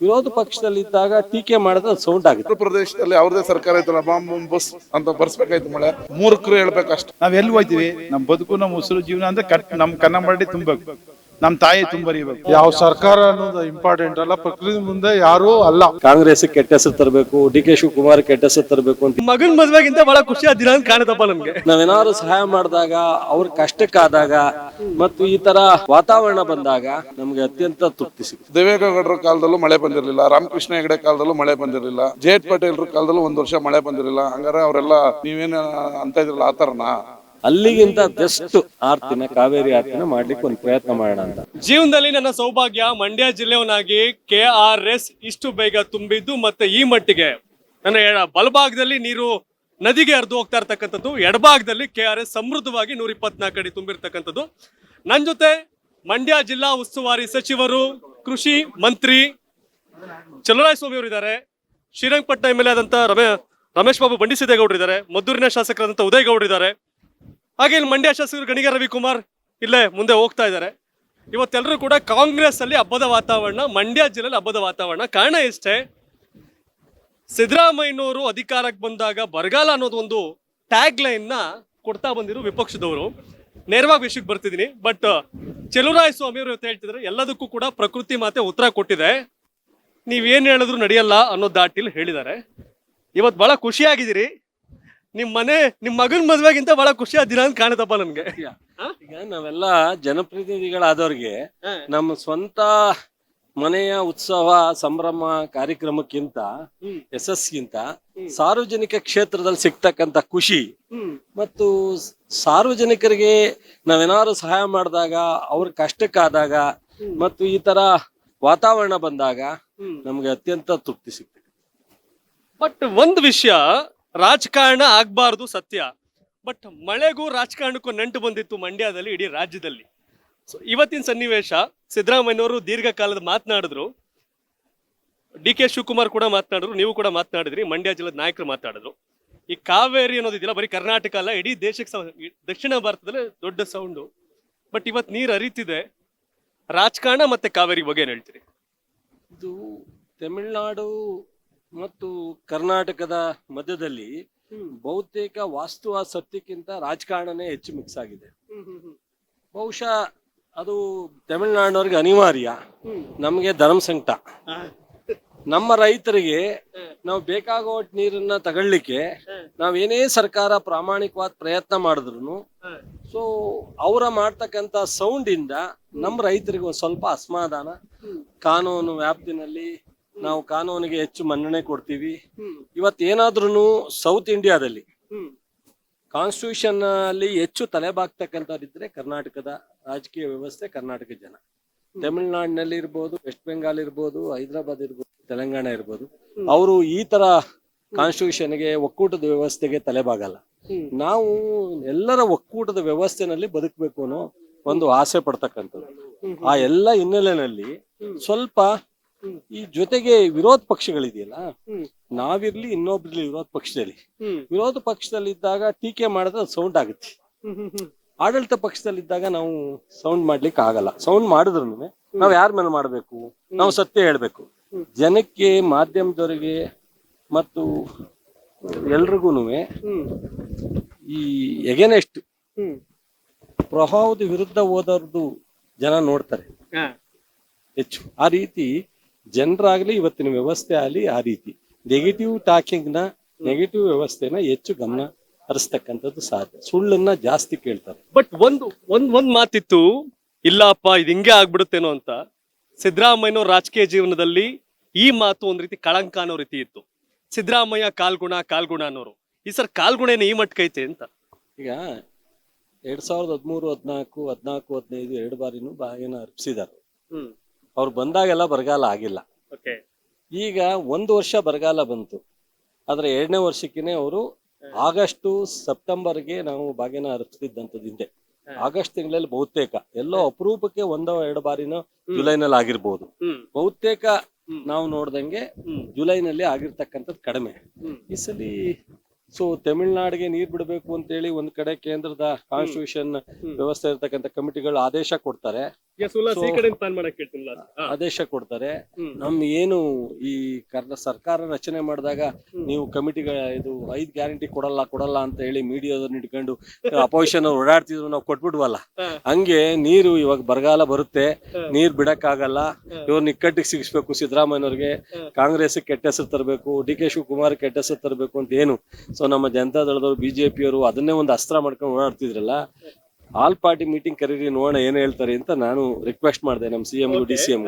ವಿರೋಧ ಪಕ್ಷದಲ್ಲಿದ್ದಾಗ ಟೀಕೆ ಮಾಡಿದ್ರೆ ಸೌಂಡ್ ಆಗುತ್ತೆ. ಉತ್ತರ ಪ್ರದೇಶದಲ್ಲಿ ಅವ್ರದೇ ಸರ್ಕಾರ ಐತಲ್ಲ ಬಾಂಬ್ ಬಸ್ ಅಂತ ಬರ್ಸ್ಬೇಕಾಯ್ತು ಮಳೆ. ಮೂರ್ಖರು ಹೇಳ್ಬೇಕಷ್ಟು. ನಾವ್ ಎಲ್ಲಿ ಹೋಯ್ತೀವಿ? ನಮ್ ಬದುಕು ನಮ್ಮ ಉಸಿರು ಜೀವನ ಅಂದ್ರೆ ಕಟ್ ನಮ್ ಮಾಡಿ ತುಂಬಬೇಕು. ನಮ್ ತಾಯಿ ತುಂಬರಿಬೇಕು ಯಾವ ಸರ್ಕಾರ ಅನ್ನೋದು ಇಂಪಾರ್ಟೆಂಟ್ ಅಲ್ಲ ಪ್ರಕೃತಿ ಮುಂದೆ ಯಾರು ಅಲ್ಲ. ಕಾಂಗ್ರೆಸ್ ಕೆಟ್ಟ ಹೆಸರು ತರಬೇಕು ಡಿ ಕೆ ಶಿವಕುಮಾರ್ ಕೆಟ್ಟ ಹೆಸರು ತರಬೇಕು ಅಂತ. ಮಗನ್ ಮದ್ವೆಗಿಂತ ಬಹಳ ಖುಷಿಯಾದ ದಿನ ಅಂತ ಕಾಣುತ್ತಪ್ಪ ನಮ್ಗೆ. ನಾವೇನಾದ್ರು ಸಹಾಯ ಮಾಡಿದಾಗ ಅವ್ರ ಕಷ್ಟಕ್ಕಾದಾಗ ಮತ್ತು ಈ ತರ ವಾತಾವರಣ ಬಂದಾಗ ನಮ್ಗೆ ಅತ್ಯಂತ ತೃಪ್ತಿ ಸಿಗುತ್ತೆ. ದೇವೇಗೌಡರ ಕಾಲದಲ್ಲೂ ಮಳೆ ಬಂದಿರಲಿಲ್ಲ ರಾಮಕೃಷ್ಣ ಹೆಗಡೆ ಕಾಲದಲ್ಲೂ ಮಳೆ ಬಂದಿರಲಿಲ್ಲ ಜೇಟ್ ಪಟೇಲ್ರ ಕಾಲದಲ್ಲೂ ಒಂದ್ ವರ್ಷ ಮಳೆ ಬಂದಿರಲಿಲ್ಲ. ಹಂಗಾರೆ ಅವರೆಲ್ಲ ನೀವೇನ ಅಂತ ಇದ್ರಲ್ಲ ಆ ತರನಾ? ಅಲ್ಲಿಗಿಂತ ಜಸ್ಟ್ ಆರ್ತಿನ, ಕಾವೇರಿ ಆರ್ತಿನ ಮಾಡ್ಲಿಕ್ಕೆ ಒಂದು ಪ್ರಯತ್ನ ಮಾಡೋಣ ಅಂತ. ಜೀವನದಲ್ಲಿ ನನ್ನ ಸೌಭಾಗ್ಯ ಮಂಡ್ಯ ಜಿಲ್ಲೆಯವನಾಗಿ ಕೆ ಆರ್ ಎಸ್ ಇಷ್ಟು ಬೇಗ ತುಂಬಿದ್ದು ಮತ್ತೆ ಈ ಮಟ್ಟಿಗೆ. ನನ್ನ ಬಲಭಾಗದಲ್ಲಿ ನೀರು ನದಿಗೆ ಹರಿದು ಹೋಗ್ತಾ ಇರ್ತಕ್ಕಂಥದ್ದು, ಎಡಭಾಗದಲ್ಲಿ ಕೆ ಆರ್ ಎಸ್ ಸಮೃದ್ಧವಾಗಿ ನೂರ ಇಪ್ಪತ್ನಾಲ್ಕು ಅಡಿ ತುಂಬಿರ್ತಕ್ಕಂಥದ್ದು. ನನ್ನ ಜೊತೆ ಮಂಡ್ಯ ಜಿಲ್ಲಾ ಉಸ್ತುವಾರಿ ಸಚಿವರು, ಕೃಷಿ ಮಂತ್ರಿ ಚಲುವರಾಯಸ್ವಾಮಿ ಅವರು ಇದ್ದಾರೆ ಶ್ರೀರಂಗಪಟ್ಟಣ ಎಂ ಎಲ್ ಎ ಆದಂತ ರಮೇ, ರಮೇಶ್ ಬಾಬು ಬಂಡಿಸಿದೇಗೌಡರಿದ್ದಾರೆ ಮದ್ದೂರಿನ ಶಾಸಕರಾದಂಥ ಉದಯ್ ಗೌಡ್ರು ಇದ್ದಾರೆ ಹಾಗೆ ಇಲ್ಲಿ ಮಂಡ್ಯ ಶಾಸಕರು ಗಣಿಗ ರವಿಕುಮಾರ್ ಇಲ್ಲೇ ಮುಂದೆ ಹೋಗ್ತಾ ಇದ್ದಾರೆ. ಇವತ್ತೆಲ್ಲರೂ ಕೂಡ ಕಾಂಗ್ರೆಸ್ ಅಲ್ಲಿ ಹಬ್ಬದ ವಾತಾವರಣ, ಮಂಡ್ಯ ಜಿಲ್ಲೆಯಲ್ಲಿ ಹಬ್ಬದ ವಾತಾವರಣ. ಕಾರಣ ಇಷ್ಟೇ ಸಿದ್ದರಾಮಯ್ಯನವರು ಅಧಿಕಾರಕ್ಕೆ ಬಂದಾಗ ಬರಗಾಲ ಅನ್ನೋದು ಒಂದು ಟ್ಯಾಗ್ ಲೈನ್ನ ಕೊಡ್ತಾ ಬಂದಿರೋ ವಿಪಕ್ಷದವರು. ನೇರವಾಗಿ ವಿಷಯಕ್ಕೆ ಬರ್ತಿದ್ದೀನಿ ಬಟ್ ಚೆಲುವರಾಯ ಸ್ವಾಮಿ ಅವರು ಇವತ್ತು ಹೇಳ್ತಿದ್ರೆ ಎಲ್ಲದಕ್ಕೂ ಕೂಡ ಪ್ರಕೃತಿ ಮಾತೆ ಉತ್ತರ ಕೊಟ್ಟಿದೆ. ನೀವೇನು ಹೇಳಿದ್ರು ನಡೆಯಲ್ಲ ಅನ್ನೋ ದಾಟಿಲಿ ಹೇಳಿದ್ದಾರೆ. ಇವತ್ತು ಬಹಳ ಖುಷಿಯಾಗಿದ್ದೀರಿ. ನಿಮ್ ಮನೆ ನಿಮ್ ಮಗನ್ ಮದ್ವೆಗಿಂತ ಬಹಳ ಖುಷಿ ದಿನ ಅಂತ ಕಾಣುತ್ತಪ್ಪ ನನ್ಗೆ. ಈಗ ನಾವೆಲ್ಲ ಜನಪ್ರತಿನಿಧಿಗಳಾದವ್ರಿಗೆ ನಮ್ಮ ಸ್ವಂತ ಮನೆಯ ಉತ್ಸವ ಸಂಭ್ರಮ ಕಾರ್ಯಕ್ರಮಕ್ಕಿಂತ ಯಶಸ್ಗಿಂತ ಸಾರ್ವಜನಿಕ ಕ್ಷೇತ್ರದಲ್ಲಿ ಸಿಗ್ತಕ್ಕಂತ ಖುಷಿ ಮತ್ತು ಸಾರ್ವಜನಿಕರಿಗೆ ನಾವೇನಾದ್ರು ಸಹಾಯ ಮಾಡಿದಾಗ ಅವ್ರ ಕಷ್ಟಕ್ಕಾದಾಗ ಮತ್ತು ಈ ತರ ವಾತಾವರಣ ಬಂದಾಗ ನಮ್ಗೆ ಅತ್ಯಂತ ತೃಪ್ತಿ ಸಿಗ್ತದೆ. ಬಟ್ ಒಂದು ವಿಷಯ ರಾಜಕಾರಣ ಆಗಬಾರ್ದು ಸತ್ಯ. ಬಟ್ ಮಳೆಗೂ ರಾಜಕಾರಣಕ್ಕೂ ನಂಟು ಬಂದಿತ್ತು ಮಂಡ್ಯದಲ್ಲಿ, ಇಡೀ ರಾಜ್ಯದಲ್ಲಿ. ಸೊ ಇವತ್ತಿನ ಸನ್ನಿವೇಶ, ಸಿದ್ದರಾಮಯ್ಯನವರು ದೀರ್ಘಕಾಲದ ಮಾತನಾಡಿದ್ರು. ಡಿ ಕೆ ಶಿವಕುಮಾರ್ ಕೂಡ ಮಾತನಾಡಿದ್ರು, ನೀವು ಕೂಡ ಮಾತನಾಡಿದ್ರಿ, ಮಂಡ್ಯ ಜಿಲ್ಲೆದ ನಾಯಕರು ಮಾತನಾಡಿದ್ರು. ಈ ಕಾವೇರಿ ಅನ್ನೋದಿದೆಯಲ್ಲ ಬರೀ ಕರ್ನಾಟಕ ಅಲ್ಲ, ಇಡೀ ದೇಶಕ್ಕೆ ದಕ್ಷಿಣ ಭಾರತದಲ್ಲಿ ದೊಡ್ಡ ಸೌಂಡು ಬಟ್ ಇವತ್ತು ನೀರು ಅರಿತಿದೆ ರಾಜಕಾರಣ ಮತ್ತೆ ಕಾವೇರಿ ಬಗ್ಗೆ ಏನು ಹೇಳ್ತೀರಿ? ಇದು ತಮಿಳುನಾಡು ಮತ್ತು ಕರ್ನಾಟಕದ ಮಧ್ಯದಲ್ಲಿ ಬಹುತೇಕ ವಾಸ್ತವ ಸತ್ಯಕ್ಕಿಂತ ರಾಜಕಾರಣನೇ ಹೆಚ್ಚು ಮಿಕ್ಸ್ ಆಗಿದೆ. ಬಹುಶಃ ಅದು ತಮಿಳುನಾಡಿನವ್ರಿಗೆ ಅನಿವಾರ್ಯ. ನಮಗೆ ಧರ್ಮ ಸಂಕಟ. ನಮ್ಮ ರೈತರಿಗೆ ನಾವು ಬೇಕಾಗೋ ನೀರನ್ನ ತಗೊಳ್ಳಿಕ್ಕೆ ನಾವೇನೇ ಸರ್ಕಾರ ಪ್ರಾಮಾಣಿಕವಾದ ಪ್ರಯತ್ನ ಮಾಡಿದ್ರು ಸೊ ಅವರ ಮಾಡ್ತಕ್ಕಂತ ಸೌಂಡ್ ಇಂದ ನಮ್ಮ ರೈತರಿಗೆ ಒಂದ್ ಸ್ವಲ್ಪ ಅಸಮಾಧಾನ. ಕಾನೂನು ವ್ಯಾಪ್ತಿನಲ್ಲಿ ನಾವು ಕಾನೂನಿಗೆ ಹೆಚ್ಚು ಮನ್ನಣೆ ಕೊಡ್ತೀವಿ. ಇವತ್ತೇನಾದ್ರೂ ಸೌತ್ ಇಂಡಿಯಾದಲ್ಲಿ ಕಾನ್ಸ್ಟಿಟ್ಯೂಷನ್ ಅಲ್ಲಿ ಹೆಚ್ಚು ತಲೆಬಾಗ್ತಕ್ಕಂಥವ್ರಿದ್ರೆ ಕರ್ನಾಟಕದ ರಾಜಕೀಯ ವ್ಯವಸ್ಥೆ ಕರ್ನಾಟಕ ಜನ. ತಮಿಳುನಾಡಿನಲ್ಲಿ ಇರ್ಬೋದು ವೆಸ್ಟ್ ಬೆಂಗಾಲ್ ಇರ್ಬೋದು ಹೈದರಾಬಾದ್ ಇರ್ಬೋದು ತೆಲಂಗಾಣ ಇರ್ಬೋದು. ಅವರು ಈ ತರ ಕಾನ್ಸ್ಟಿಟ್ಯೂಷನ್ಗೆ ಒಕ್ಕೂಟದ ವ್ಯವಸ್ಥೆಗೆ ತಲೆಬಾಗಲ್ಲ ನಾವು ಎಲ್ಲರ ಒಕ್ಕೂಟದ ವ್ಯವಸ್ಥೆನಲ್ಲಿ ಬದುಕಬೇಕು ಅನ್ನೋ ಒಂದು ಆಸೆ ಪಡ್ತಕ್ಕಂಥದ್ದು ಆ ಎಲ್ಲ ಹಿನ್ನೆಲೆಯಲ್ಲಿ ಸ್ವಲ್ಪ ಈ ಜೊತೆಗೆ ವಿರೋಧ ಪಕ್ಷಗಳಿದೆಯಲ್ಲ ನಾವಿರ್ಲಿ ಇನ್ನೊಬ್ರಲ್ಲಿ ವಿರೋಧ ಪಕ್ಷದಲ್ಲಿ. ವಿರೋಧ ಪಕ್ಷದಲ್ಲಿ ಇದ್ದಾಗ ಟೀಕೆ ಮಾಡಿದ್ರೆ ಸೌಂಡ್ ಆಗುತ್ತೆ. ಆಡಳಿತ ಪಕ್ಷದಲ್ಲಿದ್ದಾಗ ನಾವು ಸೌಂಡ್ ಮಾಡ್ಲಿಕ್ಕೆ ಆಗಲ್ಲ. ಸೌಂಡ್ ಮಾಡಿದ್ರು ನಾವ್ ಯಾರ ಮೇಲೆ ಮಾಡ್ಬೇಕು? ನಾವು ಸತ್ಯ ಹೇಳ್ಬೇಕು. ಜನಕ್ಕೆ ಮಾಧ್ಯಮದವರಿಗೆ ಮತ್ತು ಎಲ್ರಿಗೂ ಈ ಎಗೆನೆಸ್ಟ್ ಪ್ರಭಾವದ ವಿರುದ್ಧ ಹೋದವ್ರದ್ದು ಜನ ನೋಡ್ತಾರೆ. ಹೆಚ್ಚು. ಆ ರೀತಿ ಜನರಾಗ್ಲಿ ಇವತ್ತಿನ ವ್ಯವಸ್ಥೆ ಆಗಲಿ ಆ ರೀತಿ. ನೆಗೆಟಿವ್ ಟಾಕಿಂಗ್ನ ನ ನೆಗೆಟಿವ್ ವ್ಯವಸ್ಥೆನ ಹೆಚ್ಚು ಗಮನ ಹರಿಸ್ತಕ್ಕಂಥದ್ದು ಸಾಧ್ಯ. ಸುಳ್ಳನ್ನ ಜಾಸ್ತಿ ಕೇಳ್ತಾರೆ. ಬಟ್ ಒಂದು ಒಂದ್ ಒಂದ್ ಮಾತಿತ್ತು ಇಲ್ಲಪ್ಪ ಇದು ಹಿಂಗೆ ಆಗ್ಬಿಡುತ್ತೇನೋ ಅಂತ. ಸಿದ್ದರಾಮಯ್ಯನವ್ರ ರಾಜಕೀಯ ಜೀವನದಲ್ಲಿ ಈ ಮಾತು ಒಂದ್ ರೀತಿ ಕಳಂಕ ಅನ್ನೋ ರೀತಿ ಇತ್ತು. ಸಿದ್ದರಾಮಯ್ಯ ಕಾಲ್ಗುಣ ಕಾಲ್ಗುಣ ಅನ್ನೋರು. ಈ ಸರ್ ಕಾಲ್ಗುಣ ಏನು ಈ ಮಟ್ಕೈತೆ ಅಂತ. ಈಗ ಎರಡ್ ಸಾವಿರದ ಹದಿಮೂರು ಹದಿನಾಲ್ಕು ಹದಿನಾಲ್ಕು ಹದಿನೈದು ಎರಡು ಬಾರಿನೂ ಬಾಗಿನ ಅರ್ಪಿಸಿದ್ದಾರೆ ಹ್ಮ್. ಅವ್ರು ಬಂದಾಗೆಲ್ಲ ಬರಗಾಲ ಆಗಿಲ್ಲ. ಓಕೆ ಈಗ ಒಂದು ವರ್ಷ ಬರಗಾಲ ಬಂತು. ಆದ್ರೆ ಎರಡನೇ ವರ್ಷಕ್ಕೇನೆ ಅವರು ಆಗಸ್ಟು ಸೆಪ್ಟೆಂಬರ್ಗೆ ನಾವು ಬಾಗಿನ ಅರ್ಪಿಸಿದ್ದಂಥದ್ದು ಹಿಂದೆ. ಆಗಸ್ಟ್ ತಿಂಗಳಲ್ಲಿ ಬಹುತೇಕ. ಎಲ್ಲೋ ಅಪರೂಪಕ್ಕೆ ಒಂದೋ ಎರಡು ಬಾರಿನೋ ಜುಲೈನಲ್ಲಿ ಆಗಿರ್ಬೋದು. ಬಹುತೇಕ ನಾವು ನೋಡ್ದಂಗೆ ಜುಲೈನಲ್ಲಿ ಆಗಿರ್ತಕ್ಕಂಥದ್ದು ಕಡಿಮೆ. ಈ ಸಲಿ ಸೊ ತಮಿಳ್ನಾಡಿಗೆ ನೀರ್ ಬಿಡಬೇಕು ಅಂತ ಹೇಳಿ ಒಂದ್ ಕಡೆ ಕೇಂದ್ರದ ಕಾನ್ಸ್ಟಿಟ್ಯೂಷನ್ ವ್ಯವಸ್ಥೆ ಇರತಕ್ಕಂತ ಕಮಿಟಿಗಳು ಆದೇಶ ಕೊಡ್ತಾರೆ. ಆದೇಶ ಕೊಡ್ತಾರೆ. ನಮ್ ಏನು ಈ ಕರ್ನ ಸರ್ಕಾರ ರಚನೆ ಮಾಡಿದಾಗ ನೀವು ಕಮಿಟಿಗಳ ಇದು ಐದ್ ಗ್ಯಾರಂಟಿ ಕೊಡಲ್ಲ ಕೊಡಲ್ಲ ಅಂತ ಹೇಳಿ ಮೀಡಿಯಾದವ್ರನ್ನ ಇಟ್ಕೊಂಡು ಅಪೋಸಿಷನ್ ಅವ್ರು ಓಡಾಡ್ತಿದ್ರು ನಾವು ಕೊಟ್ಬಿಡ್ವಲ್ಲ. ಹಂಗೆ ನೀರು ಇವಾಗ ಬರಗಾಲ ಬರುತ್ತೆ. ನೀರ್ ಬಿಡಕ್ ಆಗಲ್ಲ ಇವ್ರ ಇಕ್ಕಟ್ಟಿಗೆ ಸಿಗಿಸ್ಬೇಕು ಸಿದ್ದರಾಮಯ್ಯವ್ರಿಗೆ. ಕಾಂಗ್ರೆಸ್ ಕೆಟ್ಟ ಹೆಸರು ತರಬೇಕು ಡಿ ಕೆ ಶಿವಕುಮಾರ್ ಕೆಟ್ಟ ಹೆಸರು ತರಬೇಕು ಅಂತ ಏನು. ಸೊ ನಮ್ಮ ಜನತಾ ದಳದವರು ಬಿಜೆಪಿಯವರು ಅದನ್ನೇ ಒಂದು ಅಸ್ತ್ರ ಮಾಡ್ಕೊಂಡು ಓಡಾಡ್ತಿದ್ರಲ್ಲ ಆಲ್ ಪಾರ್ಟಿ ಮೀಟಿಂಗ್ ಕರೀರಿ ನೋಡೋಣ ಏನ್ ಹೇಳ್ತಾರೆ ಅಂತ ನಾನು ರಿಕ್ವೆಸ್ಟ್ ಮಾಡಿದೆ ನಮ್ಮ C M D C M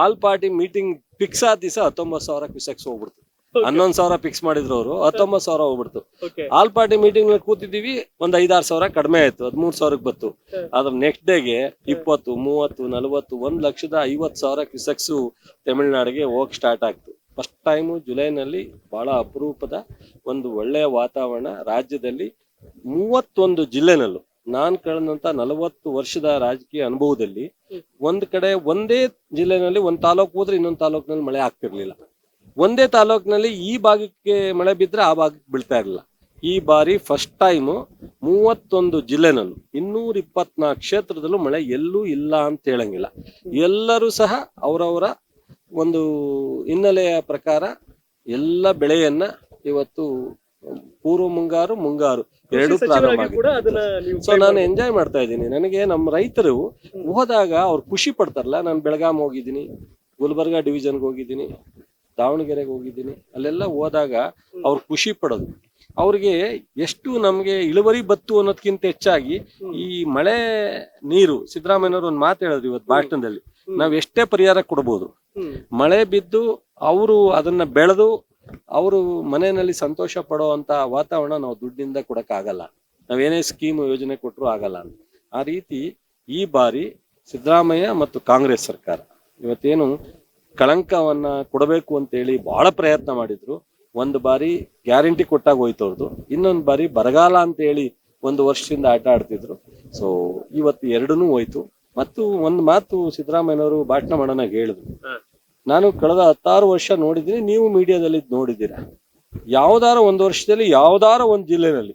all party meeting fix ಆದ ದಿವಸ ಹತ್ತೊಂಬತ್ತು ಸಾವಿರ ಕ್ಯೂಸೆಕ್ಸ್ ಹೋಗ್ಬಿಡ್ತು. ಹನ್ನೊಂದು ಸಾವಿರ ಫಿಕ್ಸ್ ಮಾಡಿದ್ರು ಅವರು ಹತ್ತೊಂಬತ್ತು ಸಾವಿರ ಹೋಗ್ಬಿಡ್ತು. ಆಲ್ ಪಾರ್ಟಿ ಮೀಟಿಂಗ್ ಕೂತಿದೀವಿ ಒಂದ್ ಐದಾರು ಸಾವಿರ ಕಡಿಮೆ ಆಯ್ತು ಹದಿಮೂರು ಸಾವಿರಕ್ಕೆ ಬತ್ತು ಅದ್ರ ನೆಕ್ಸ್ಟ್ ಡೇಗೆ ಇಪ್ಪತ್ತು ಮೂವತ್ತು ನಲವತ್ತು ಒಂದ್ ಲಕ್ಷದ ಐವತ್ ಸಾವಿರ ಕ್ಯೂಸೆಕ್ಸ್ ತಮಿಳುನಾಡಿಗೆ ಹೋಗ್ ಸ್ಟಾರ್ಟ್ ಆಗ್ತು. ಫಸ್ಟ್ ಟೈಮು ಜುಲೈನಲ್ಲಿ ಬಹಳ ಅಪರೂಪದ ಒಂದು ಒಳ್ಳೆಯ ವಾತಾವರಣ ರಾಜ್ಯದಲ್ಲಿ ಮೂವತ್ತೊಂದು ಜಿಲ್ಲೆನಲ್ಲೂ ನಾನ್ ಕಳೆದಂತ ನಲವತ್ತು ವರ್ಷದ ರಾಜಕೀಯ ಅನುಭವದಲ್ಲಿ ಒಂದ್ ಕಡೆ ಒಂದೇ ಜಿಲ್ಲೆನಲ್ಲಿ ಒಂದ್ ತಾಲೂಕು ಹೋದ್ರೆ ಇನ್ನೊಂದ್ ತಾಲೂಕಿನಲ್ಲಿ ಮಳೆ ಆಗ್ತಿರ್ಲಿಲ್ಲ. ಒಂದೇ ತಾಲೂಕಿನಲ್ಲಿ ಈ ಭಾಗಕ್ಕೆ ಮಳೆ ಬಿದ್ರೆ ಆ ಭಾಗಕ್ಕೆ ಬೀಳ್ತಾ ಇರಲಿಲ್ಲ. ಈ ಬಾರಿ ಫಸ್ಟ್ ಟೈಮ್ ಮೂವತ್ತೊಂದು ಜಿಲ್ಲೆನಲ್ಲೂ ಇನ್ನೂರ ಇಪ್ಪತ್ನಾಲ್ಕು ಕ್ಷೇತ್ರದಲ್ಲೂ ಮಳೆ ಎಲ್ಲೂ ಇಲ್ಲ ಅಂತ ಹೇಳಂಗಿಲ್ಲ. ಎಲ್ಲರೂ ಸಹ ಅವರವರ ಒಂದು ಹಿನ್ನೆಲೆಯ ಪ್ರಕಾರ ಎಲ್ಲ ಬೆಳೆಯನ್ನ ಇವತ್ತು ಪೂರ್ವ ಮುಂಗಾರು ಮುಂಗಾರು ಎರಡು ಪ್ರಾರಂಭ ಸೊ ನಾನು ಎಂಜಾಯ್ ಮಾಡ್ತಾ ಇದ್ದೀನಿ. ನನಗೆ ನಮ್ಮ ರೈತರು ಹೋದಾಗ ಅವ್ರು ಖುಷಿ ಪಡ್ತಾರಲ್ಲ ನಾನು ಬೆಳಗಾಂ ಹೋಗಿದ್ದೀನಿ ಗುಲ್ಬರ್ಗಾ ಡಿವಿಷನ್ಗೆ ಹೋಗಿದ್ದೀನಿ ದಾವಣಗೆರೆಗೆ ಹೋಗಿದ್ದೀನಿ ಅಲ್ಲೆಲ್ಲ ಹೋದಾಗ ಅವ್ರು ಖುಷಿ ಪಡೋದು. ಅವ್ರಿಗೆ ಎಷ್ಟು ನಮ್ಗೆ ಇಳುವರಿ ಬತ್ತು ಅನ್ನೋದಕ್ಕಿಂತ ಹೆಚ್ಚಾಗಿ ಈ ಮಳೆ ನೀರು ಸಿದ್ದರಾಮಯ್ಯನವರು ಒಂದು ಮಾತು ಹೇಳಿದ್ರು ಇವತ್ತು ಭಾಷಣದಲ್ಲಿ. ನಾವ್ ಎಷ್ಟೇ ಪರಿಹಾರ ಕೊಡಬಹುದು ಮಳೆ ಬಿದ್ದು ಅವರು ಅದನ್ನ ಬೆಳೆದು ಅವರು ಮನೆಯಲ್ಲಿ ಸಂತೋಷ ಪಡೋ ಅಂತ ವಾತಾವರಣ ನಾವು ದುಡ್ಡಿಂದ ಕೊಡಕ್ ಆಗಲ್ಲ ನಾವೇನೇ ಸ್ಕೀಮ್ ಯೋಜನೆ ಕೊಟ್ಟರು ಆಗಲ್ಲ ಆ ರೀತಿ ಈ ಬಾರಿ ಸಿದ್ದರಾಮಯ್ಯ ಮತ್ತು ಕಾಂಗ್ರೆಸ್ ಸರ್ಕಾರ ಇವತ್ತೇನು ಕಳಂಕವನ್ನ ಕೊಡಬೇಕು ಅಂತೇಳಿ ಬಹಳ ಪ್ರಯತ್ನ ಮಾಡಿದ್ರು. ಒಂದು ಬಾರಿ ಗ್ಯಾರಂಟಿ ಕೊಟ್ಟಾಗ ಹೋಯ್ತು ಅವ್ರದ್ದು ಇನ್ನೊಂದು ಬಾರಿ ಬರಗಾಲ ಅಂತ ಹೇಳಿ ಒಂದು ವರ್ಷದಿಂದ ಆಟ ಆಡ್ತಿದ್ರು. ಸೊ ಇವತ್ತು ಎರಡನ್ನೂ ಹೋಯ್ತು. ಮತ್ತು ಒಂದು ಮಾತು ಸಿದ್ದರಾಮಯ್ಯನವರು ಭಾಷಣ ಮಾಡೋಣ ಹೇಳಿದ್ರು. ನಾನು ಕಳೆದ ಹತ್ತಾರು ವರ್ಷ ನೋಡಿದ್ದೀನಿ ನೀವು ಮೀಡಿಯಾದಲ್ಲಿ ನೋಡಿದ್ದೀರಾ? ಯಾವ್ದಾರ ಒಂದು ವರ್ಷದಲ್ಲಿ ಯಾವ್ದಾರ ಒಂದು ಜಿಲ್ಲೆನಲ್ಲಿ.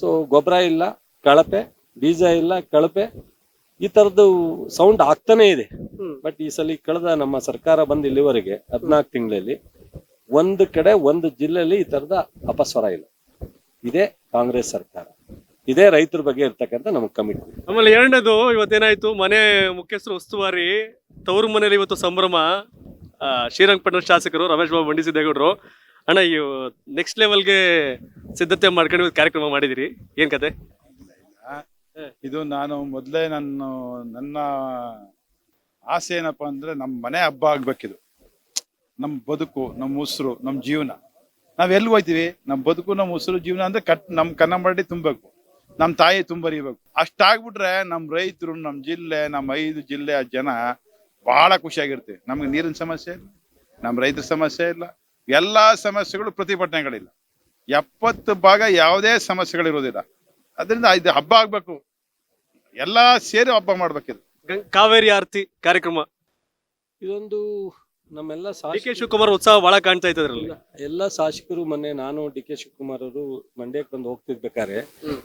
ಸೊ ಗೊಬ್ಬರ ಇಲ್ಲ ಕಳಪೆ ಬೀಜ ಇಲ್ಲ ಕಳಪೆ ಈ ತರದ್ದು ಸೌಂಡ್ ಆಗ್ತಾನೆ ಇದೆ. ಬಟ್ ಈ ಸಲ ಕಳೆದ ನಮ್ಮ ಸರ್ಕಾರ ಬಂದ ಇಲ್ಲಿವರೆಗೆ ಹದಿನಾಲ್ಕು ತಿಂಗಳಲ್ಲಿ ಒಂದು ಕಡೆ ಒಂದು ಜಿಲ್ಲೆಯಲ್ಲಿ ಈ ತರದ ಅಪಸ್ವರ ಇಲ್ಲ. ಇದೇ ಕಾಂಗ್ರೆಸ್ ಸರ್ಕಾರ. ಇದೇ ರೈತರ ಬಗ್ಗೆ ಇರ್ತಕ್ಕಂಥ ನಮ್ಮ ಕಮಿಟಿ ಆಮೇಲೆ ಎರಡನೇದು ಇವತ್ತೇನಾಯ್ತು ಮನೆ ಮುಖ್ಯಸ್ಥರು ಉಸ್ತುವಾರಿ ತವರು ಮನೇಲಿ ಇವತ್ತು ಸಂಭ್ರಮ ಆ, ಶ್ರೀರಂಗಪಟ್ಟಣ ಶಾಸಕರು ರಮೇಶ್ ಬಾಬು ಮಂಡಿಸಿದ್ದೇಗೌಡರು ಅಣ್ಣ ಈ ನೆಕ್ಸ್ಟ್ ಲೆವೆಲ್ಗೆ ಸಿದ್ಧತೆ ಮಾಡ್ಕೊಂಡು ಇವತ್ತು ಕಾರ್ಯಕ್ರಮ ಮಾಡಿದಿರಿ. ಏನ್ ಕತೆ? ಇದು ನಾನು ಮೊದಲೇ ನಾನು ನನ್ನ ಆಸೆ ಏನಪ್ಪಾ ಅಂದ್ರೆ ನಮ್ಮ ಮನೆ ಹಬ್ಬ ಆಗ್ಬೇಕಿದು. ನಮ್ಮ ಬದುಕು ನಮ್ಮ ಉಸಿರು ನಮ್ಮ ಜೀವನ. ನಾವ್ ಎಲ್ಲಿ ಹೋಯ್ತೀವಿ? ನಮ್ಮ ಬದುಕು ನಮ್ಮ ಉಸಿರು ಜೀವನ ಅಂದ್ರೆ ಕಟ್ ನಮ್ಮ ಕನ್ನಂಬಾಡಿ ತುಂಬಬೇಕು. ನಮ್ಮ ತಾಯಿ ತುಂಬರಿಬೇಕು ಅಷ್ಟಾಗ್ಬಿಟ್ರೆ ನಮ್ಮ ರೈತರು ನಮ್ಮ ಜಿಲ್ಲೆ ನಮ್ಮ ಐದು ಜಿಲ್ಲೆಯ ಜನ ಬಹಳ ಖುಷಿಯಾಗಿರ್ತೀವಿ. ನಮ್ಗೆ ನೀರಿನ ಸಮಸ್ಯೆ ಇಲ್ಲ ನಮ್ಮ ರೈತರ ಸಮಸ್ಯೆ ಇಲ್ಲ ಎಲ್ಲಾ ಸಮಸ್ಯೆಗಳು ಪ್ರತಿಭಟನೆಗಳಿಲ್ಲ. ಎಪ್ಪತ್ತು ಭಾಗ ಯಾವುದೇ ಸಮಸ್ಯೆಗಳಿರೋದಿಲ್ಲ. ಅದರಿಂದ ಇದು ಹಬ್ಬ ಆಗ್ಬೇಕು. ಎಲ್ಲಾ ಸೇರಿ ಹಬ್ಬ ಮಾಡ್ಬೇಕಿದು. ಗಂ- ಕಾವೇರಿ ಆರತಿ ಕಾರ್ಯಕ್ರಮ. ಇದೊಂದು ನಮ್ಮೆಲ್ಲ ಡಿ ಕೆ ಶಿವಕುಮಾರ್ ಉತ್ಸಾಹ ಬಹಳ ಕಾಣ್ತಾ ಇತ್ತು ಅದ್ರಲ್ಲಿ. ಎಲ್ಲ ಶಾಸಕರು ಮೊನ್ನೆ ನಾನು ಡಿ ಕೆ ಶಿವಕುಮಾರ್ ಅವರು ಮಂಡ್ಯಕ್ಕೆ ಬಂದು ಹೋಗ್ತಿರ್ಬೇಕಾದ್ರೆ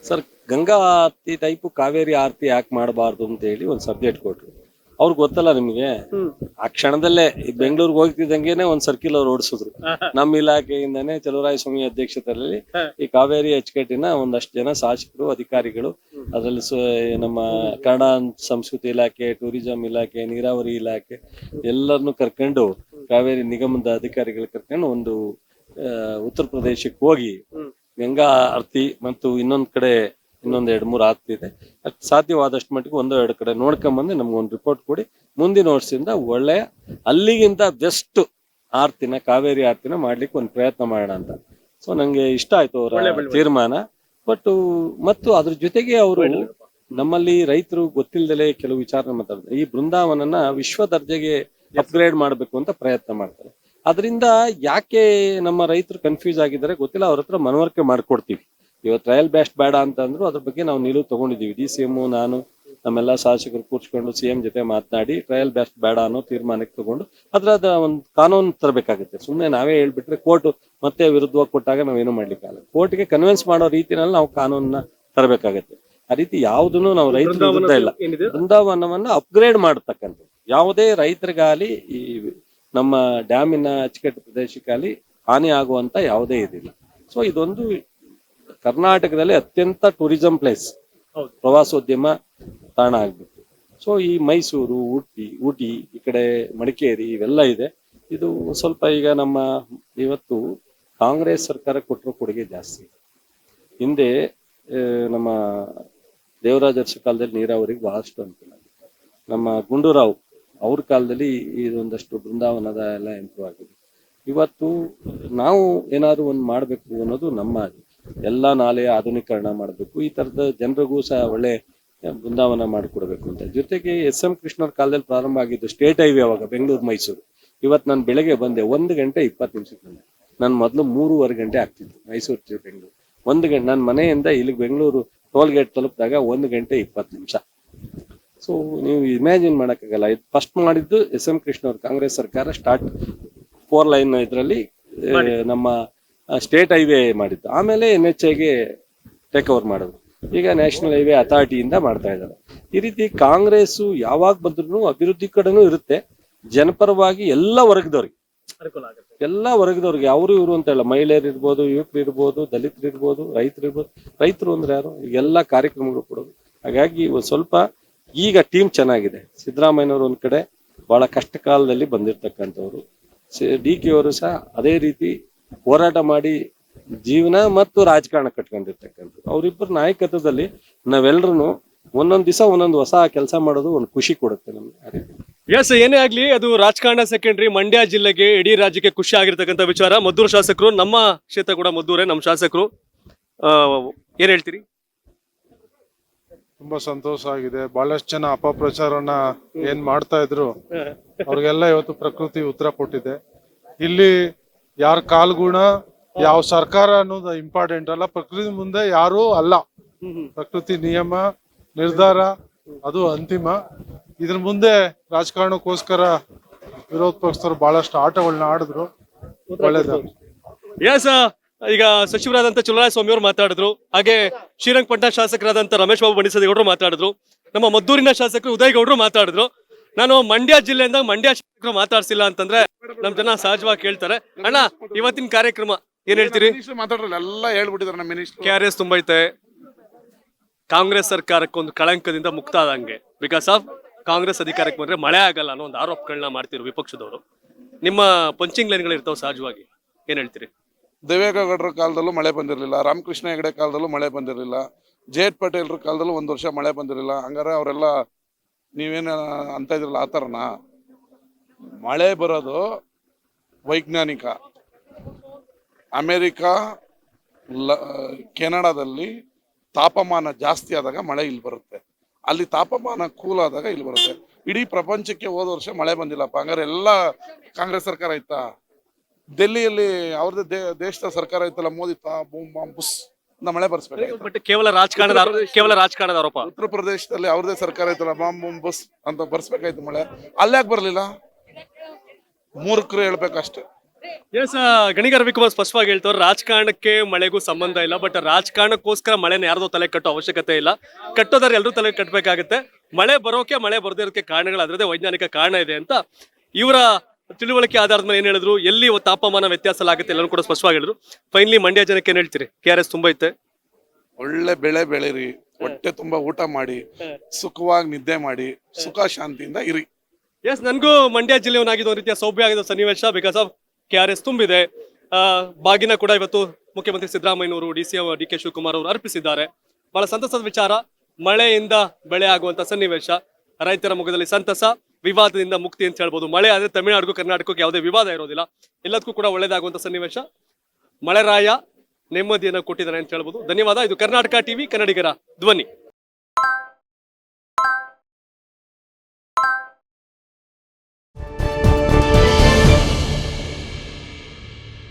ಸರ್ ಗಂಗಾ ಆರತಿ ಟೈಪ್ ಕಾವೇರಿ ಆರತಿ ಯಾಕೆ ಮಾಡಬಾರ್ದು ಅಂತ ಹೇಳಿ ಒಂದು ಸಬ್ಜೆಕ್ಟ್ ಕೊಟ್ರು. ಅವ್ರಿಗೆ ಗೊತ್ತಲ್ಲ ನಿಮ್ಗೆ? ಆ ಕ್ಷಣದಲ್ಲೇ ಬೆಂಗಳೂರಿಗೆ ಹೋಗ್ತಿದ್ದಂಗೆನೆ ಒಂದ್ ಸರ್ಕಿಲ್ ಅವ್ರು ಓಡಿಸಿದ್ರು. ನಮ್ಮ ಇಲಾಖೆಯಿಂದಾನೇ ಚಲುವರಾಯ ಸ್ವಾಮಿ ಅಧ್ಯಕ್ಷತೆಯಲ್ಲಿ ಈ ಕಾವೇರಿ ಅಚ್ಚುಕಟ್ಟಿನ ಒಂದಷ್ಟು ಜನ ಶಾಸಕರು ಅಧಿಕಾರಿಗಳು. ಅದರಲ್ಲಿ ನಮ್ಮ ಕನ್ನಡ ಸಂಸ್ಕೃತಿ ಇಲಾಖೆ ಟೂರಿಸಂ ಇಲಾಖೆ ನೀರಾವರಿ ಇಲಾಖೆ ಎಲ್ಲರನ್ನು ಕರ್ಕೊಂಡು ಕಾವೇರಿ ನಿಗಮದ ಅಧಿಕಾರಿಗಳು ಕರ್ಕೊಂಡು ಒಂದು ಉತ್ತರ ಪ್ರದೇಶಕ್ಕೆ ಹೋಗಿ ಗಂಗಾ ಆರತಿ ಮತ್ತು ಇನ್ನೊಂದ್ ಕಡೆ ಇನ್ನೊಂದ್ ಎರಡು ಮೂರು ಆಗ್ತಿದೆ. ಸಾಧ್ಯವಾದಷ್ಟು ಮಟ್ಟಿಗೆ ಒಂದೋ ಎರಡು ಕಡೆ ನೋಡ್ಕೊಂಬಂದು ನಮ್ಗೆ ಒಂದು ರಿಪೋರ್ಟ್ ಕೊಡಿ. ಮುಂದಿನ ವರ್ಷದಿಂದ ಒಳ್ಳೆಯ ಅಲ್ಲಿಗಿಂತ ಬೆಸ್ಟ್ ಆರ್ತಿನ ಕಾವೇರಿ ಆರ್ತಿನ ಮಾಡ್ಲಿಕ್ಕೆ ಒಂದು ಪ್ರಯತ್ನ ಮಾಡೋಣ ಅಂತ. ಸೊ ನಂಗೆ ಇಷ್ಟ ಆಯ್ತು ಅವರ ತೀರ್ಮಾನ. ಬಟ್ ಮತ್ತು ಅದ್ರ ಜೊತೆಗೆ ಅವರು ನಮ್ಮಲ್ಲಿ ರೈತರು ಗೊತ್ತಿಲ್ಲದಲೇ ಕೆಲವು ವಿಚಾರ ಮಾತಾಡ್ತಾರೆ. ಈ ಬೃಂದಾವನನ ವಿಶ್ವ ದರ್ಜೆಗೆ ಅಪ್ಗ್ರೇಡ್ ಮಾಡಬೇಕು ಅಂತ ಪ್ರಯತ್ನ ಮಾಡ್ತಾರೆ. ಅದರಿಂದ ಯಾಕೆ ನಮ್ಮ ರೈತರು ಕನ್ಫ್ಯೂಸ್ ಆಗಿದ್ದಾರೆ ಗೊತ್ತಿಲ್ಲ. ಅವ್ರ ಹತ್ರ ಮನವರಿಕೆ ಮಾಡ್ಕೊಡ್ತೀವಿ. ಇವತ್ತು ಟ್ರಯಲ್ ಬ್ಯಾಸ್ಟ್ ಬೇಡ ಅಂತ ಅಂದ್ರು ಅದ್ರ ಬಗ್ಗೆ ನಾವು ನಿಲುವು ತಗೊಂಡಿದ್ದೀವಿ. ಡಿ ಸಿ ನಾನು ನಮ್ಮೆಲ್ಲ ಶಾಸಕರು ಕೂರ್ಸ್ಕೊಂಡು ಸಿ ಎಂ ಜೊತೆ ಮಾತನಾಡಿ ಟ್ರಯಲ್ ಬ್ಯಾಸ್ಟ್ ಬೇಡ ಅನ್ನೋ ತೀರ್ಮಾನಕ್ಕೆ ತಗೊಂಡು ಅದ್ರದ ಒಂದು ಕಾನೂನು ತರಬೇಕಾಗುತ್ತೆ. ಸುಮ್ಮನೆ ನಾವೇ ಹೇಳ್ಬಿಟ್ರೆ ಕೋರ್ಟ್ ಮತ್ತೆ ವಿರುದ್ಧವಾಗಿ ಕೊಟ್ಟಾಗ ನಾವೇನು ಮಾಡ್ಲಿಕ್ಕಾಗಲ್ಲ ಕೋರ್ಟ್ಗೆ ಕನ್ವಿನ್ಸ್ ಮಾಡೋ ರೀತಿನಲ್ಲಿ ನಾವು ಕಾನೂನನ್ನ ತರಬೇಕಾಗತ್ತೆ. ಆ ರೀತಿ ಯಾವುದನ್ನು ನಾವು ರೈತರ ವಿರುದ್ಧ ಇಲ್ಲ. ಬೃಂದಾವನವನ್ನ ಅಪ್ಗ್ರೇಡ್ ಮಾಡತಕ್ಕಂಥ ಯಾವುದೇ ರೈತರಿಗಾಲಿ ಈ ನಮ್ಮ ಡ್ಯಾಮಿನ ಅಚ್ಚುಕಟ್ಟು ಪ್ರದೇಶಕ್ಕಾಗಲಿ ಹಾನಿ ಆಗುವಂತ ಯಾವುದೇ ಇದಿಲ್ಲ. ಸೊ ಇದೊಂದು ಕರ್ನಾಟಕದಲ್ಲಿ ಅತ್ಯಂತ ಟೂರಿಸಂ ಪ್ಲೇಸ್. ಪ್ರವಾಸೋದ್ಯಮ ತಾಣ ಆಗ್ಬಿಟ್ಟು ಸೊ ಈ ಮೈಸೂರು ಊಟಿ ಊಟಿ ಈ ಕಡೆ ಮಡಿಕೇರಿ ಇವೆಲ್ಲ ಇದೆ. ಇದು ಸ್ವಲ್ಪ ಈಗ ನಮ್ಮ ಇವತ್ತು ಕಾಂಗ್ರೆಸ್ ಸರ್ಕಾರ ಕೊಟ್ಟರು ಕೊಡುಗೆ ಜಾಸ್ತಿ. ಹಿಂದೆ ನಮ್ಮ ದೇವರಾಜ ಅರಸು ಕಾಲದಲ್ಲಿ ನೀರಾವರಿಗೆ ಬಹಳಷ್ಟು ಅನುಕೂಲ ನಮ್ಮ ಗುಂಡೂರಾವ್ ಅವ್ರ ಕಾಲದಲ್ಲಿ ಇದೊಂದಷ್ಟು ಬೃಂದಾವನದ ಎಲ್ಲ ಇಂಪ್ರೂವ್ ಆಗಿದೆ. ಇವತ್ತು ನಾವು ಏನಾದ್ರು ಒಂದು ಮಾಡಬೇಕು ಅನ್ನೋದು ನಮ್ಮ. ಎಲ್ಲ ನಾಲೆಯ ಆಧುನೀಕರಣ ಮಾಡಬೇಕು. ಈ ತರದ ಜನರಿಗೂ ಸಹ ಒಳ್ಳೆ ಬೃಂದಾವನ ಮಾಡಿಕೊಡ್ಬೇಕು ಅಂತ. ಜೊತೆಗೆ ಎಸ್ ಎಂ ಕೃಷ್ಣವ್ರ ಕಾಲದಲ್ಲಿ ಪ್ರಾರಂಭ ಆಗಿದ್ದು ಸ್ಟೇಟ್ ಹೈವೇ ಅವಾಗ ಬೆಂಗಳೂರು ಮೈಸೂರು. ಇವತ್ತು ನಾನು ಬೆಳಗ್ಗೆ ಬಂದೆ ಒಂದು ಗಂಟೆ ಇಪ್ಪತ್ತು ನಿಮಿಷಕ್ಕೆ ಬಂದೆ. ನಾನು ಮೊದಲು ಮೂರುವರೆ ಗಂಟೆ ಆಗ್ತಿತ್ತು ಮೈಸೂರು ಟು ಬೆಂಗಳೂರು. ಒಂದು ಗಂಟೆ ನನ್ನ ಮನೆಯಿಂದ ಇಲ್ಲಿ ಬೆಂಗಳೂರು ಟೋಲ್ ಗೇಟ್ ತಲುಪಿದಾಗ ಒಂದು ಗಂಟೆ ಇಪ್ಪತ್ತು ನಿಮಿಷ. ಸೊ ನೀವು ಇಮ್ಯಾಜಿನ್ ಮಾಡೋಕ್ಕಾಗಲ್ಲ. ಇದು ಫಸ್ಟ್ ಮಾಡಿದ್ದು ಎಸ್ ಎಂ ಕೃಷ್ಣ ಅವ್ರ ಕಾಂಗ್ರೆಸ್ ಸರ್ಕಾರ ಸ್ಟಾರ್ಟ್ ಫೋರ್ ಲೈನ್ ಇದರಲ್ಲಿ ನಮ್ಮ ಸ್ಟೇಟ್ ಹೈವೇ ಮಾಡಿದ್ದು. ಆಮೇಲೆ ಎನ್ ಎಚ್ ಐಗೆ ಟೇಕ್ ಓವರ್ ಮಾಡೋದು ಈಗ ನ್ಯಾಷನಲ್ ಹೈವೇ ಅಥಾರಿಟಿಯಿಂದ ಮಾಡ್ತಾ ಇದ್ದಾರೆ. ಈ ರೀತಿ ಕಾಂಗ್ರೆಸ್ ಯಾವಾಗ ಬಂದ್ರು ಅಭಿವೃದ್ಧಿ ಕಡೆನೂ ಇರುತ್ತೆ. ಜನಪರವಾಗಿ ಎಲ್ಲ ವರ್ಗದವ್ರಿಗೆ. ಎಲ್ಲ ವರ್ಗದವ್ರಿಗೆ. ಅವರು ಇವರು ಅಂತ ಹೇಳ ಮಹಿಳೆಯರು ಇರ್ಬೋದು ಯುವಕರು ಇರ್ಬೋದು ದಲಿತರು ಇರ್ಬೋದು ರೈತರು ಇರ್ಬೋದು. ರೈತರು ಅಂದ್ರೆ ಯಾರು? ಎಲ್ಲ ಕಾರ್ಯಕ್ರಮಗಳು ಕೊಡೋದು. ಹಾಗಾಗಿ ಒಂದ್ ಸ್ವಲ್ಪ ಈಗ ಟೀಮ್ ಚೆನ್ನಾಗಿದೆ. ಸಿದ್ದರಾಮಯ್ಯನವರು ಒಂದ್ ಕಡೆ ಬಹಳ ಕಷ್ಟ ಕಾಲದಲ್ಲಿ ಬಂದಿರ್ತಕ್ಕಂಥವ್ರು ಡಿ ಕೆ ಅವರು ಸಹ ಅದೇ ರೀತಿ ಹೋರಾಟ ಮಾಡಿ ಜೀವನ ಮತ್ತು ರಾಜಕಾರಣ ಕಟ್ಕೊಂಡಿರ್ತಕ್ಕಂಥದ್ದು. ಅವರಿಬ್ಬರ ನಾಯಕತ್ವದಲ್ಲಿ ನಾವೆಲ್ಲರೂ ಒಂದೊಂದ್ ದಿವಸ ಒಂದೊಂದು ಹೊಸ ಕೆಲಸ ಮಾಡೋದು ಒಂದು ಖುಷಿ ಕೊಡುತ್ತೆ ನಮ್ಗೆ ಎಸ್ ಏನೇ ಆಗ್ಲಿ ಅದು ರಾಜಕಾರಣ ಸೆಕೆಂಡ್ರಿ ಮಂಡ್ಯ ಜಿಲ್ಲೆಗೆ ಇಡೀ ರಾಜ್ಯಕ್ಕೆ ಖುಷಿ ಆಗಿರ್ತಕ್ಕಂಥ ವಿಚಾರ. ಮದ್ದೂರು ಶಾಸಕರು ನಮ್ಮ ಕ್ಷೇತ್ರ ಕೂಡ ಮದ್ದೂರೇ ನಮ್ಮ ಶಾಸಕರು. ಆ, ಏನ್ ಹೇಳ್ತೀರಿ? ತುಂಬಾ ಸಂತೋಷ ಆಗಿದೆ. ಬಹಳಷ್ಟು ಜನ ಅಪಪ್ರಚಾರನ ಏನ್ ಮಾಡ್ತಾ ಇದ್ರು ಅವ್ರಿಗೆಲ್ಲ ಇವತ್ತು ಪ್ರಕೃತಿ ಉತ್ತರ ಕೊಟ್ಟಿದೆ. ಇಲ್ಲಿ ಯಾರ ಕಾಲ್ಗುಣ, ಯಾವ ಸರ್ಕಾರ ಅನ್ನೋದು ಇಂಪಾರ್ಟೆಂಟ್ ಅಲ್ಲ. ಪ್ರಕೃತಿ ಮುಂದೆ ಯಾರು ಅಲ್ಲ. ಪ್ರಕೃತಿ ನಿಯಮ, ನಿರ್ಧಾರ, ಅದು ಅಂತಿಮ. ಇದ್ರ ಮುಂದೆ ರಾಜಕಾರಣಕ್ಕೋಸ್ಕರ ವಿರೋಧ ಪಕ್ಷದವ್ರು ಬಹಳಷ್ಟು ಆಟಗಳನ್ನ ಆಡಿದ್ರು. ಒಳ್ಳೇದ. ಎಸ್ ಈಗ ಸಚಿವರಾದಂತ ಚಲುವರಾಯ ಸ್ವಾಮಿ ಅವರು ಮಾತಾಡಿದ್ರು. ಹಾಗೆ ಶ್ರೀರಂಗಪಟ್ಟಣ ಶಾಸಕರಾದಂತ ರಮೇಶ್ ಬಾಬು ಬಣಿಸದೇಗೌಡರು ಮಾತಾಡಿದ್ರು. ನಮ್ಮ ಮದ್ದೂರಿನ ಶಾಸಕರು ಉದಯ್ ಗೌಡರು ಮಾತಾಡಿದ್ರು. ನಾನು ಮಂಡ್ಯ ಜಿಲ್ಲೆಯಿಂದ ಮಂಡ್ಯ ಶಾಸಕರು ಮಾತಾಡ್ಸಿಲ್ಲ ಅಂತಂದ್ರೆ ನಮ್ ಜನ ಸಹಜವಾಗಿ ಕೇಳ್ತಾರೆ. ಅಣ್ಣ ಇವತ್ತಿನ ಕಾರ್ಯಕ್ರಮ ಏನ್ ಹೇಳ್ತೀರಿ? ಮಾತಾಡ್ರಲ್ಲ ಎಲ್ಲ ಹೇಳ್ಬಿಟ್ಟಿದ್ದಾರೆ ನಮ್ಮ ಮಿನಿಸ್ಟರ್ ಕೆ ಆರ್ ಎಸ್ ತುಂಬೈತೆ ಕಾಂಗ್ರೆಸ್ ಸರ್ಕಾರಕ್ಕೆ ಒಂದು ಕಳಂಕದಿಂದ ಮುಕ್ತ ಆದಂಗೆ ಬಿಕಾಸ್ ಆಫ್ ಕಾಂಗ್ರೆಸ್ ಅಧಿಕಾರಕ್ಕೆ ಬಂದ್ರೆ ಮಳೆ ಆಗಲ್ಲ ಅನ್ನೋ ಒಂದು ಆರೋಪಗಳನ್ನ ಮಾಡ್ತಿರು ವಿಪಕ್ಷದವರು. ನಿಮ್ಮ ಪಂಚಿಂಗ್ ಲೈನ್ಗಳು ಇರ್ತಾವ ಸಹಜವಾಗಿ. ಏನ್ ಹೇಳ್ತೀರಿ? ದೇವೇಗೌಡರ ಕಾಲದಲ್ಲೂ ಮಳೆ ಬಂದಿರಲಿಲ್ಲ ರಾಮಕೃಷ್ಣ ಹೆಗಡೆ ಕಾಲದಲ್ಲೂ ಮಳೆ ಬಂದಿರಲಿಲ್ಲ ಜೆ ಪಟೇಲ್ರ ಕಾಲದಲ್ಲೂ ಒಂದು ವರ್ಷ ಮಳೆ ಬಂದಿರಲಿಲ್ಲ ಹಂಗಾರೆ ಅವರೆಲ್ಲ ನೀವೇನು ಅಂತ ಇದ್ರಲ್ಲ ಆ ಥರನಾ ಮಳೆ ಬರೋದು ವೈಜ್ಞಾನಿಕ. ಅಮೇರಿಕಾ, ಲ, ಕೆನಡಾದಲ್ಲಿ ತಾಪಮಾನ ಜಾಸ್ತಿ ಆದಾಗ ಮಳೆ ಇಲ್ಲಿ ಬರುತ್ತೆ. ಅಲ್ಲಿ ತಾಪಮಾನ ಕೂಲ್ ಆದಾಗ ಇಲ್ಲಿ ಬರುತ್ತೆ. ಇಡೀ ಪ್ರಪಂಚಕ್ಕೆ ಹೋದ ವರ್ಷ ಮಳೆ ಬಂದಿಲ್ಲಪ್ಪ. ಹಂಗಾರೆ ಎಲ್ಲ ಕಾಂಗ್ರೆಸ್ ಸರ್ಕಾರ ಇತ್ತಾ ದೆಲ್ಲಿಯಲ್ಲಿ ಅವ್ರದ್ದು ದೇಶದ ಸರ್ಕಾರ ಇತ್ತಲ್ಲ ಮೋದಿ ತಾ, ಬೂಮ್ ಬಾಮ್ ಬುಸ್. ಅಂತ ಬರ್ಸ್ಬೇಕು ಬಟ್ ಕೇವಲ ರಾಜಕಾರಣದ ಆರೋ- ಕೇವಲ ರಾಜಕಾರಣದ ಆರೋಪ. ಉತ್ತರ ಪ್ರದೇಶದಲ್ಲಿ ಅವ್ರದೇ ಸರ್ಕಾರ ಇತ್ತಲ್ಲ ಬಸ್ ಅಂತ ಬರ್ಸ್ಬೇಕಾಯ್ತು ಮಳೆ. ಅಲ್ಯಾಕ್ ಬರ್ಲಿಲ್ಲ? ಮೂರ್ಖರು ಹೇಳ್ಬೇಕಷ್ಟೇ. ಎಸ್ ಗಣಿಗ ರವಿಕುಮಾರ್ ಸ್ಪಷ್ಟವಾಗಿ ಹೇಳ್ತಾರೆ ರಾಜಕಾರಣಕ್ಕೆ ಮಳೆಗೂ ಸಂಬಂಧ ಇಲ್ಲ ಬಟ್ ರಾಜಕಾರಣಕ್ಕೋಸ್ಕರ ಮಳೆನ ಯಾರ್ದೋ ತಲೆ ಕಟ್ಟೋ ಅವಶ್ಯಕತೆ ಇಲ್ಲ. ಕಟ್ಟೋದಾರೆ ಎಲ್ಲರೂ ತಲೆ ಕಟ್ಟಬೇಕಾಗುತ್ತೆ ಮಳೆ ಬರೋಕೆ ಮಳೆ ಬರದೇ ಕಾರಣಗಳು ಅದರದೇ ವೈಜ್ಞಾನಿಕ ಕಾರಣ ಇದೆ ಅಂತ ಇವರ ತಿಳುವಳಿಕೆ ಆಧಾರದ ಮೇಲೆ ಏನ್ ಹೇಳಿದ್ರು? ಎಲ್ಲಿ ತಾಪಮಾನ ವ್ಯತ್ಯಾಸ ಆಗುತ್ತೆ ಎಲ್ಲರೂ ಕೂಡ ಸ್ಪಷ್ಟವಾಗಿ ಹೇಳಿದ್ರು. ಫೈನಲಿ ಮಂಡ್ಯ ಜನಕ್ಕೆ ಏನ್ ಹೇಳ್ತೀರಿ? ಕೆ ಆರ್ ಎಸ್ ತುಂಬಾ ಐತೆ. ಒಳ್ಳೆ ಬೆಳೆ ಬೆಳೆರಿ ಹೊಟ್ಟೆ ತುಂಬಾ ಊಟ ಮಾಡಿ. ಸುಖವಾಗಿ ನಿದ್ದೆ ಮಾಡಿ. ಸುಖ ಶಾಂತಿಯಿಂದ ಇರಿ. ಎಸ್ ನನಗೂ ಮಂಡ್ಯ ಜಿಲ್ಲೆಯವನಾಗಿದ್ದು ಒಂದು ರೀತಿಯ ಸೌಭ್ಯ ಆಗಿದ್ದ ಸನ್ನಿವೇಶ because of K R S ತುಂಬಿದೆ. ಆ, ಬಾಗಿನ ಕೂಡ ಇವತ್ತು ಮುಖ್ಯಮಂತ್ರಿ ಸಿದ್ದರಾಮಯ್ಯನವರು D C D K Shivakumar ಅವರು ಅರ್ಪಿಸಿದ್ದಾರೆ. ಬಹಳ ಸಂತಸದ ವಿಚಾರ. ಮಳೆಯಿಂದ ಬೆಳೆ ಆಗುವಂತ ಸನ್ನಿವೇಶ. ರೈತರ ಮುಖದಲ್ಲಿ ಸಂತಸ. ವಿವಾದದಿಂದ ಮುಕ್ತಿ ಅಂತ ಹೇಳ್ಬೋದು. ಮಳೆ ಆದರೆ ತಮಿಳುನಾಡಿಗೂ ಕರ್ನಾಟಕಕ್ಕೂ ಯಾವುದೇ ವಿವಾದ ಇರೋದಿಲ್ಲ. ಎಲ್ಲದಕ್ಕೂ ಕೂಡ ಒಳ್ಳೆಯದಾಗುವಂಥ ಸನ್ನಿವೇಶ. ಮಳೆರಾಯ ನೆಮ್ಮದಿಯನ್ನು ಕೊಟ್ಟಿದ್ದಾರೆ ಅಂತ ಹೇಳ್ಬೋದು. ಧನ್ಯವಾದ. ಇದು ಕರ್ನಾಟಕ ಟಿವಿ, ಕನ್ನಡಿಗರ ಧ್ವನಿ.